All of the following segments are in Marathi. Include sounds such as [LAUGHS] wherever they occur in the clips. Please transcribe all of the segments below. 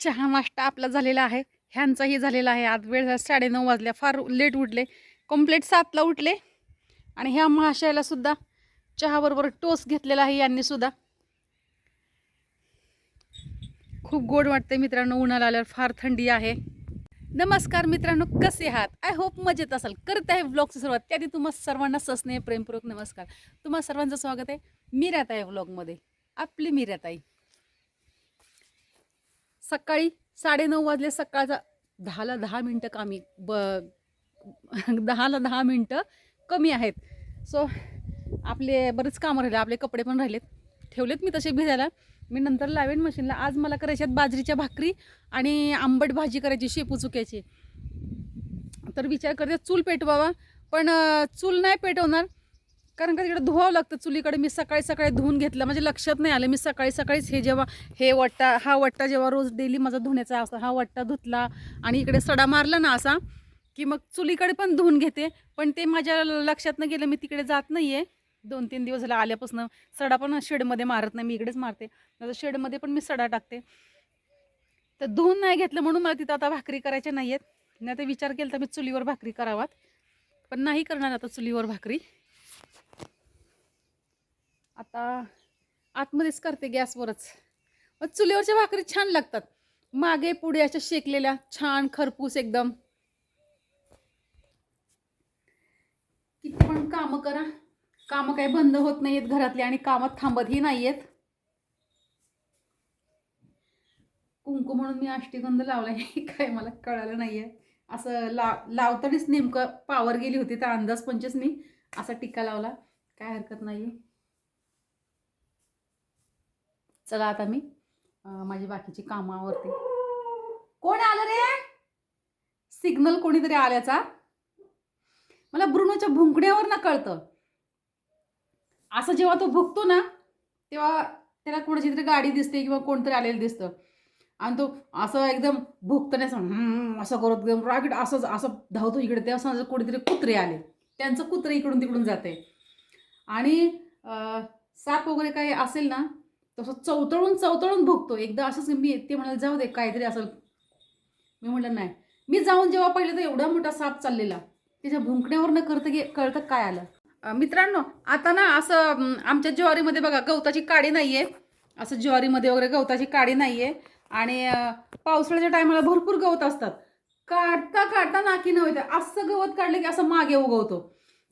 चहा नाश्ता आपला झालेला आहे. ह्यांचाही झालेला आहे. आज वेळ साडेनऊ वाजल्या. फार लेट उठले. कंप्लीट सातला उठले. आणि ह्या महाशयाला सुद्धा चहाबरोबर टोस घेतलेला आहे यांनी सुद्धा. खूप गोड वाटते मित्रांनो. उन्हाळा आल्यावर फार थंडी आहे. नमस्कार मित्रांनो. कसे आहात? आय होप मजेत असाल. करत आहे व्लॉगची सुरुवात. त्याआधी तुम्हा सर्वांना सस्नेह प्रेमपूर्वक नमस्कार. तुम्हा सर्वांचं स्वागत आहे मी आहे व्लॉगमध्ये आपली मी सकाळी साडेनऊ वाजले सकाळचा दहाला दहा मिनटं कमी ब दहाला दहा मिनटं कमी आहेत. सो आपले बरेच कामं राहिले आपले कपडे पण राहिलेत. ठेवलेत मी तसे भिजायला. मी नंतर लावेन मशीनला. आज मला करायच्यात बाजरीच्या भाकरी आणि आंबट भाजी करायची शेपू चुक्याची. तर विचार करते चूल पेटवावा. पण चूल नाही पेटवणार. कारण का तिकडे धुवावं लागतं. चुलीकडे मी सकाळी सकाळी धुवून घेतलं. म्हणजे लक्षात नाही आलं मी सकाळी सकाळीच हे जेव्हा हे वट्टा हा वट्टा जेव्हा रोज डेली माझा धुण्याचा असतो हा वट्टा धुतला आणि इकडे सडा मारला ना असा की मग चुलीकडे पण धुवून घेते. पण ते माझ्या लक्षात न गेलं मी तिकडे जात नाही आहे दोन तीन दिवस झाला आल्यापासून सडा पण शेडमध्ये मारत नाही मी इकडेच मारते. माझं शेडमध्ये पण मी सडा टाकते. तर धुवून नाही घेतलं म्हणून मला तिथं आता भाकरी करायच्या नाही आहेत नाही तर विचार केला तर मी चुलीवर भाकरी करावात. पण नाही करणार आता चुलीवर भाकरी. आता आतमध्येच करते गॅसवरच. मग चुलीवरच्या भाकरी छान लागतात. मागे पुढे अशा शेकलेल्या छान खरपूस एकदम. किती पण कामं करा. कामं काही बंद होत नाहीत घरातली आणि कामात थांबतही नाहीयेत. कुंकू म्हणून मी अष्टीगंध आहे [LAUGHS] काय मला कळालं आहे असं लाव लावतानाच नेमकं पावर गेली होती तर अंदाज पंचच मी असा टिका लावला. काय हरकत नाही चला आता मी माझी बाकीची कामावरती कोण आलं रे? सिग्नल कोणीतरी आल्याचा? मला ब्रुनोच्या भुंकड्यावर ना कळतं. असं जेव्हा तो भुकतो ना तेव्हा त्याला कोणाची तरी गाडी दिसते किंवा कोणतरी आलेलं दिसतं. आणि तो असं एकदम भुकतं नाही असं असं करत एकदम रागीट असं असं धावतो इकडे ते असं कोणीतरी कुत्रे आले. त्यांचं कुत्रे इकडून तिकडून जाते आणि साप वगैरे काही असेल ना तसं चवतळून चवतळून भोगतो. एकदा असंच मी ते म्हणाल जाऊ दे काहीतरी असेल. मी म्हटलं नाही. मी जाऊन जेव्हा पाहिलं तर एवढा मोठा साप चाललेला. त्याच्या भुंकण्यावरनं करतं गे कळतं काय आलं. मित्रांनो आता ना असं आमच्या ज्वारीमध्ये बघा गवताची काडी नाही आहे असं ज्वारीमध्ये वगैरे गवताची काडी नाही आहे आणि पावसाळ्याच्या टायमाला भरपूर गवत असतात. काढता काढता नाकी नव्हते असं गवत काढलं की असं मागे उगवतो.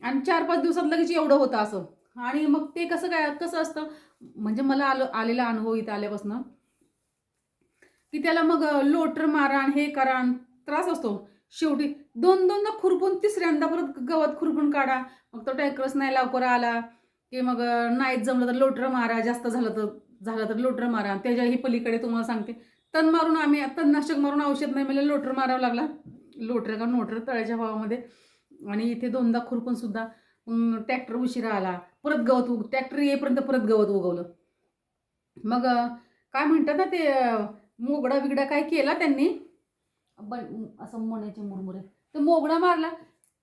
आणि चार पाच दिवसात लगेच एवढं होतं असं. आणि मग ते कसं काय कसं असतं? म्हणजे मला आलो आलेला अनुभव इथं आल्यापासून की त्याला मग लोटर मारा हे करान त्रास असतो. शेवटी दोन दोनदा खुरपून तिसऱ्यांदा परत गवत खुरपून काढा. मग तो टँकरच नाही लवकर आला की मग नाहीच जमलं तर लोटर मारा जास्त झालं तर झालं तर लोटर मारा. त्याच्याही पलीकडे तुम्हाला सांगते तण मारून आम्ही तणनाशक मारून औषध नाही मिळालं लोटर मारावं लागला. लोटर का नोटर तळ्याच्या भावामध्ये. आणि इथे दोनदा खुरपून सुद्धा ट्रॅक्टर उशिरा आला. परत गवत उग ट्रॅक्टर येईपर्यंत परत गवत उगवलं. मग काय म्हणतात ना ते मोगडा बिगडा काय केला त्यांनी? असं म्हणायचे मुरमुरे. तर मोगडा मारला.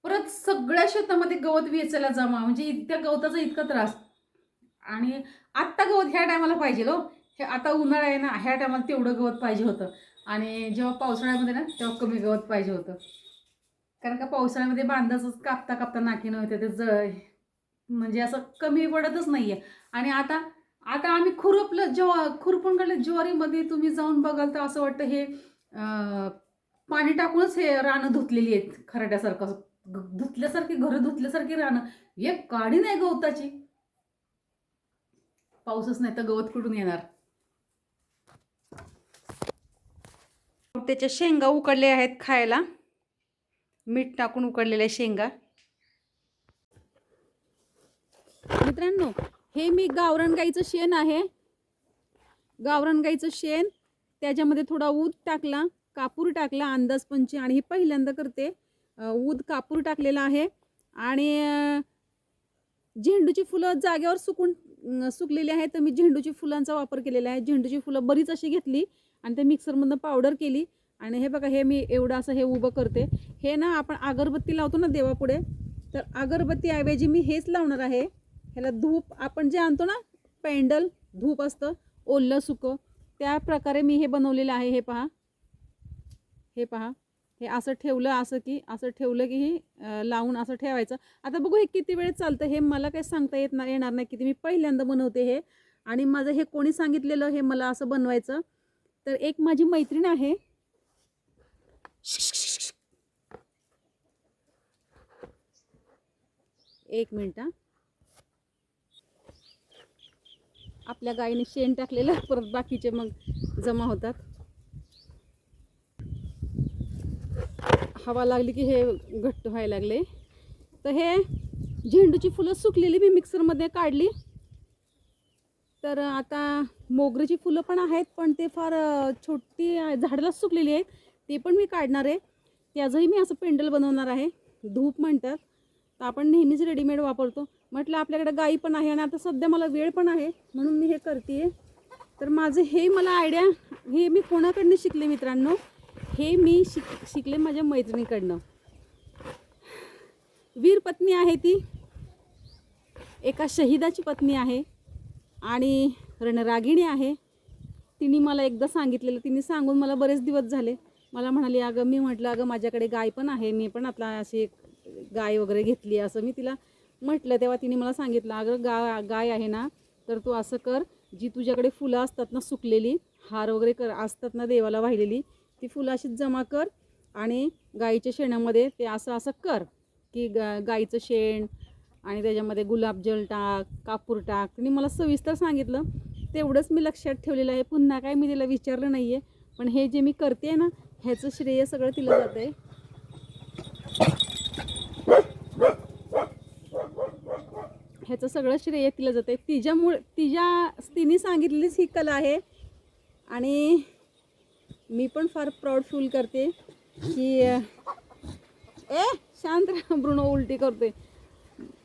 परत सगळ्या शेतामध्ये गवत वेचायला जमा. म्हणजे इत- त्या गवताचा इतका त्रास. आणि आत्ता गवत ह्या टायमाला पाहिजे हो हे आता उन्हाळा आहे ना ह्या टायमाला तेवढं गवत पाहिजे होतं. आणि जेव्हा पावसाळ्यामध्ये ना तेव्हा कमी गवत पाहिजे होतं. कारण का पावसाळ्यामध्ये बांधाच कापता कापता नाकी नव्हते ते जळ म्हणजे असं कमी पडतच नाही आहे आणि आता आता आम्ही खुरपलं जेव्हा खुरपून काढलं ज्वारीमध्ये तुम्ही जाऊन बघाल तर असं वाटतं हे पाणी टाकूनच हे रानं धुतलेली आहेत. खराट्यासारखं धुतल्यासारखी घरं धुतल्यासारखी रानं. एक काढी नाही गवताची पाऊसच नाही तर गवत कुठून येणार? त्याच्या शेंगा उकडल्या आहेत खायला. मीठ टाकून उकडलेल्या शेंगा. मित्रांनो हे मी गावरण गाईचं शेण आहे. गावरण गाईचं शेण त्याच्यामध्ये थोडा ऊद टाकला कापूर टाकला अंदाजपंची आणि हे पहिल्यांदा करते. ऊद कापूर टाकलेला आहे. आणि झेंडूची फुलं जागेवर सुकून सुकलेली आहे तर मी झेंडूची फुलांचा वापर केलेला आहे. झेंडूची फुलं बरीच अशी घेतली आणि ते मिक्सरमधनं पावडर केली. आणि हे बघा हे मी एवढं असं हे उभं करते. हे ना आपण अगरबत्ती लावतो ना देवापुढे तर अगरबत्तीऐवजी मी हेच लावणार आहे. ह्याला धूप आपण जे आणतो ना पेंडल धूप असतं ओलं सुकं त्या प्रकारे मी हे बनवलेलं आहे हे पहा. हे पहा. हे असं ठेवलं असं की असं ठेवलं की ही लावून असं ठेवायचं. आता बघू हे किती वेळ चालतं हे मला काही सांगता येत नाही येणार नाही किती मी पहिल्यांदा बनवते हे. आणि माझं हे कोणी सांगितलेलं हे मला असं बनवायचं. तर एक माझी मैत्रीण आहे. एक मिनिट हा. आपल्या गायीने शेण टाकलेलं परत बाकीचे मग जमा होतात. हवा लागली की हे घट्ट व्हायला लागले. तर हे झेंडूची फुलं सुकलेली मी मिक्सरमध्ये काढली. तर आता मोगरीची फुलं पण आहेत पण ते फार छोटी आहे, झाडालाच सुकलेली आहेत. ते पण मी काढणार आहे. त्याचंही मी असं पेंडल बनवणार आहे. धूप म्हणतात. तर आपण नेहमीच रेडीमेड वापरतो. म्हटलं आपल्याकडे गाई पण आहे आणि आता सध्या मला वेळ पण आहे म्हणून मी हे करते तर माझं हे मला आयडिया हे मी कोणाकडनं शिकले मित्रांनो? हे मी शिक शिकले माझ्या मैत्रिणीकडनं. वीर पत्नी आहे ती. एका शहीदाची पत्नी आहे आणि रणरागिणी आहे. तिने मला एकदा सांगितलेलं तिने सांगून मला बरेच दिवस झाले. मला म्हणाली अगं मी म्हटलं अगं माझ्याकडे गाय पण आहे मी पण आता अशी एक गाय वगैरे घेतली असं मी तिला म्हटलं तेव्हा तिने मला सांगितलं अगं गा गाय आहे ना तर तू असं कर जी तुझ्याकडे फुलं असतात ना सुकलेली हार वगैरे कर असतात ना देवाला वाहिलेली ती फुलं अशीच जमा कर आणि गाईच्या शेणामध्ये ते असं असं कर की गा गाईचं शेण आणि त्याच्यामध्ये गुलाबजल टाक कापूर टाक. तिने मला सविस्तर सांगितलं. तेवढंच मी लक्षात ठेवलेलं आहे. पुन्हा काय मी तिला विचारलं नाही आहे पण हे जे मी करते ना ह्याचं श्रेय सगळं तिला जातं आहे ह्याचं सगळं श्रेय तिला जातं आहे तिच्यामुळे तिच्या तिने सांगितलेलीच ही कला आहे. आणि मी पण फार प्राऊड फील करते की ए शांत राहा ब्रुनो उलटी करते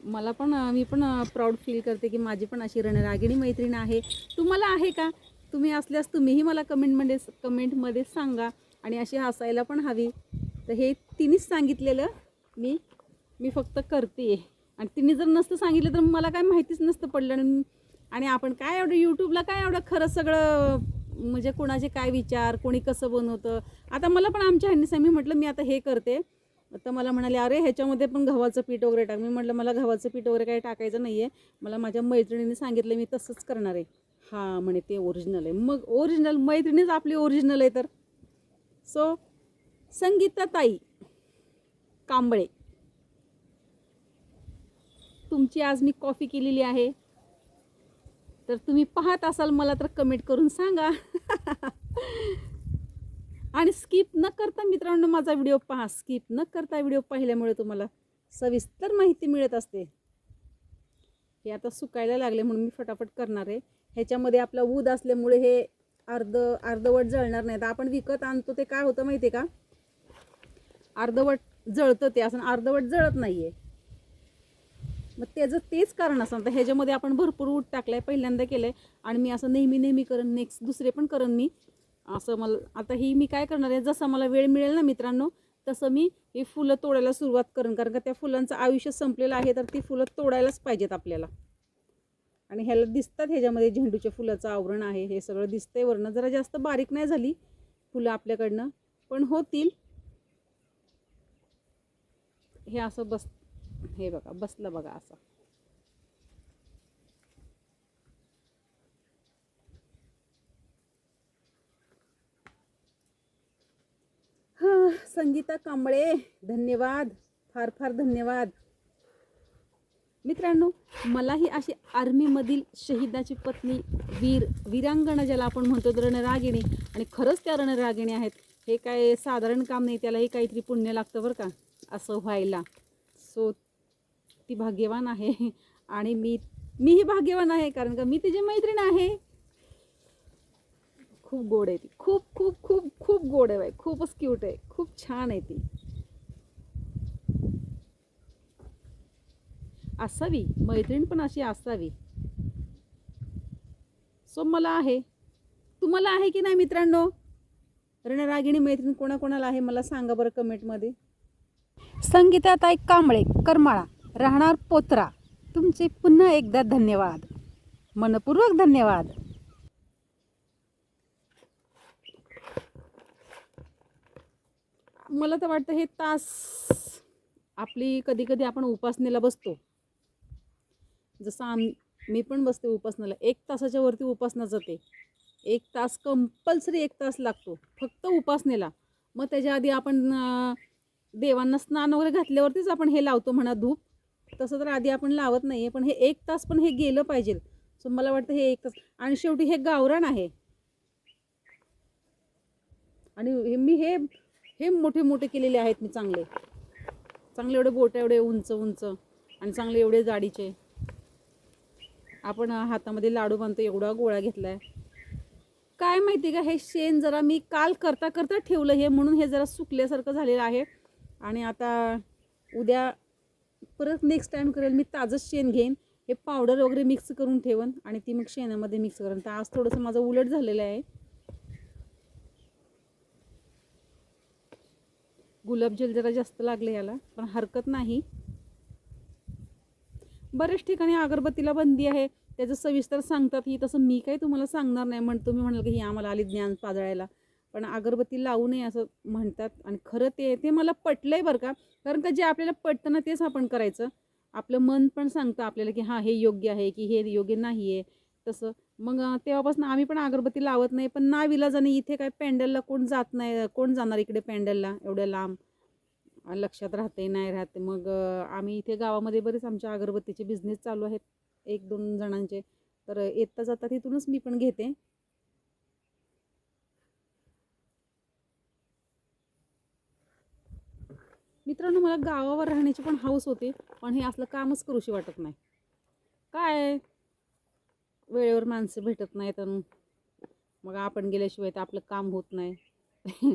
मला पण मी पण प्राऊड फील करते की माझी पण अशी रणरागिणी मैत्रीण आहे. तुम्हाला आहे का? तुम्ही असल्यास तुम्हीही मला कमेंटमध्ये कमेंटमध्ये सांगा आणि अशी हसायला पण हवी. तर हे तिनेच सांगितलेलं मी मी फक्त करते आणि तिने जर नसतं सांगितलं तर मला काय माहितीच नसतं पडलं. आणि आणि आपण काय एवढं यूट्यूबला काय एवढं खरं सगळं म्हणजे कोणाचे काय विचार कोणी कसं बनवतं? आता मला पण आमच्या ह्यांनी मी म्हटलं मी आता हे करते. तर मला म्हणाले अरे ह्याच्यामध्ये पण गव्हाचं पीठ वगैरे टाक. मी म्हटलं मला गव्हाचं पीठ वगैरे काही टाकायचं नाही आहे मला माझ्या मैत्रिणीने सांगितलं मी तसंच करणार आहे. हां म्हणे ते ओरिजिनल आहे. मग ओरिजिनल मैत्रिणीच आपली ओरिजिनल आहे तर. सो संगीता ताई कांबळे. तुमची आज मी कॉफी केलेली आहे. तर तुम्ही पाहत असाल मला तर कमेंट करून सांगा. [LAUGHS] आणि स्किप न करता मित्रांनो माझा व्हिडिओ पहा. स्किप न करता व्हिडिओ पाहिल्यामुळे तुम्हाला सविस्तर माहिती मिळत असते. हे आता सुकायला लागले म्हणून मी फटाफट करणार आहे. ह्याच्यामध्ये आपला ऊद असल्यामुळे हे अर्ध अर्धवट जळणार नाही. तर आपण विकत आणतो ते काय होतं माहिती आहे का? अर्धवट जळतं ते. असं अर्धवट जळत नाही आहे मग त्याचं तेच कारण असं तर ह्याच्यामध्ये आपण भरपूर ऊट टाकलं आहे पहिल्यांदा केलं आहे आणि मी असं नेहमी नेहमी करेन नेक्स्ट दुसरे पण करेन मी. असं मला आता ही मी काय करणार आहे? जसं मला वेळ मिळेल ना मित्रांनो तसं मी ही फुलं तोडायला सुरुवात करेन. कारण का त्या फुलांचं आयुष्य संपलेलं आहे तर ती फुलं तोडायलाच पाहिजेत आपल्याला. आणि ह्याला दिसतात ह्याच्यामध्ये झेंडूच्या फुलाचं आवरण आहे हे सगळं दिसतंय. वरनं जरा जास्त बारीक नाही झाली फुलं आपल्याकडनं पण होतील. हे असं बस हे बघा बसलं बघा असं. हा संगीता कांबळे धन्यवाद. फार फार धन्यवाद. मित्रांनो मलाही अशी आर्मीमधील शहीदाची पत्नी वीर वीरांगणा ज्याला आपण म्हणतो रणरागिणी. आणि खरंच त्या रणरागिणी आहेत. हे काय साधारण काम नाही त्यालाही काहीतरी पुण्य लागतं बरं का असं व्हायला. सो ती भाग्यवान आहे. आणि मी मीही भाग्यवान आहे कारण का मी तिची मैत्रीण आहे. खूप गोड आहे ती. खूप खूप खूप खूप गोड आहे बाई. खूपच क्यूट आहे. खूप छान आहे ती. असावी. मैत्रीण पण अशी असावी. सो मला आहे. तुम्हाला आहे की नाही मित्रांनो? रणरागिणी मैत्रीण कोणाकोणाला आहे? मला सांगा बरं कमेंटमध्ये संगीताताई कांबळे करमाळा. राहणार पोत्रा. तुमचे पुन्हा एकदा धन्यवाद. मनपूर्वक धन्यवाद. मला तर वाटतं हे तास आपली कधी कधी आपण उपासनेला बसतो. जसं आम मी पण बसते उपासनाला. एक तासाच्या वरती उपासना जाते. एक तास कंपल्सरी एक तास लागतो. फक्त उपासनेला. मग त्याच्या आधी आपण देवांना स्नान वगैरे घातल्यावरतीच आपण हे लावतो म्हणा धूप. तसं तर आधी आपण लावत नाही आहे पण हे एक तास पण हे गेलं पाहिजे. सो मला वाटतं हे एक तास. आणि शेवटी हे गावरान आहे. आणि हे मी हे हे मोठे मोठे केलेले आहेत मी चांगले. चांगले एवढे बोट एवढे उंच उंच. आणि चांगले एवढे जाडीचे. आपण हातामध्ये लाडू बांधतो एवढा गोळा घेतलाय. काय माहिती का हे शेण जरा मी काल करता करता ठेवलं हे म्हणून हे जरा सुकल्यासारखं झालेलं आहे. आणि आता उद्या परत नेक्स्ट टाईम करेल मी ताजंच शेण घेईन. हे पावडर वगैरे मिक्स करून ठेवन आणि ती मग शेणामध्ये मिक्स करेन. तर आज थोडंसं माझं उलट झालेलं आहे. गुलाबजल जरा जास्त लागले याला पण हरकत नाही. बऱ्याच ठिकाणी अगरबत्तीला बंदी आहे. त्याचं सविस्तर सांगतात ही तसं मी काही तुम्हाला सांगणार नाही. म्हण तुम्ही म्हणाल की ही आम्हाला आली ज्ञान पाजळायला. पण अगरबत्ती लावू नये असं म्हणतात. आणि खरं ते ते मला पटलं आहे बरं का. कारण का जे आपल्याला पटतं ना तेच आपण करायचं. आपलं मन पण सांगतं आपल्याला की हां हे योग्य आहे की हे योग्य नाही आहे तसं. मग तेव्हापासून आम्ही पण अगरबत्ती लावत नाही. पण ना विलाजाने इथे काय पॅन्डलला कोण जात नाही कोण जाणार इकडे पॅन्डलला? एवढ्या लांब. लक्षात राहते नाही राहते. मग आम्ही इथे गावामध्ये बरेच आमच्या अगरबत्तीचे बिझनेस चालू आहेत. एक दोन जणांचे. तर येता जाता तिथूनच मी पण घेते. मित्रांनो मला गावावर राहण्याची पण हाऊस होते पण हे असलं कामच करूशी वाटत नाही. काय? वेळेवर माणसं भेटत नाहीत मग आपण गेल्याशिवाय तर आपलं काम होत नाही. [LAUGHS]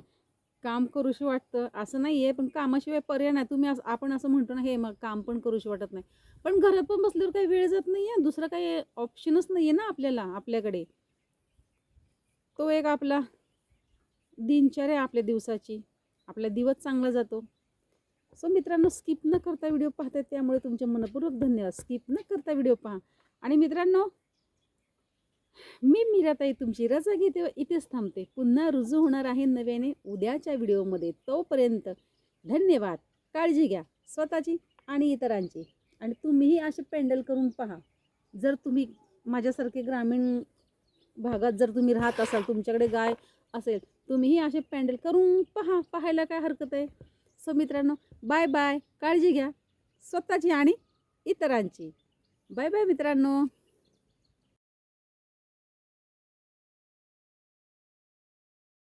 काम करूशी वाटतं असं नाही आहे पण कामाशिवाय पर्याय नाही. तुम्ही असं आपण असं म्हणतो ना हे मग काम पण करूशी वाटत नाही. पण घरात पण बसल्यावर काही वेळ जात नाही आहे दुसरा काही ऑप्शनच नाही आहे ना आपल्याला आपल्याकडे. तो एक आपला दिनचर्या आपल्या दिवसाची. आपला दिवस चांगला जातो. सो मित्रांनो स्किप न करता व्हिडिओ पाहतात त्यामुळे तुमचे मनपूर्वक धन्यवाद. स्किप न करता व्हिडिओ पहा. आणि मित्रांनो मी मीराताई तुमची रजा घेते व इथेच थांबते. पुन्हा रुजू होणार आहे नव्याने उद्याच्या व्हिडिओमध्ये तोपर्यंत धन्यवाद. काळजी घ्या. स्वतःची आणि इतरांची. आणि तुम्हीही असे पेंडल करून पहा. जर तुम्ही माझ्यासारखे ग्रामीण भागात जर तुम्ही राहत असाल तुमच्याकडे गाय असेल तुम्हीही असे पॅन्डल करून पहा. पाहायला काय हरकत आहे? सो मित्रांनो बाय बाय काळजी घ्या. स्वतःची आणि इतरांची. बाय बाय मित्रांनो.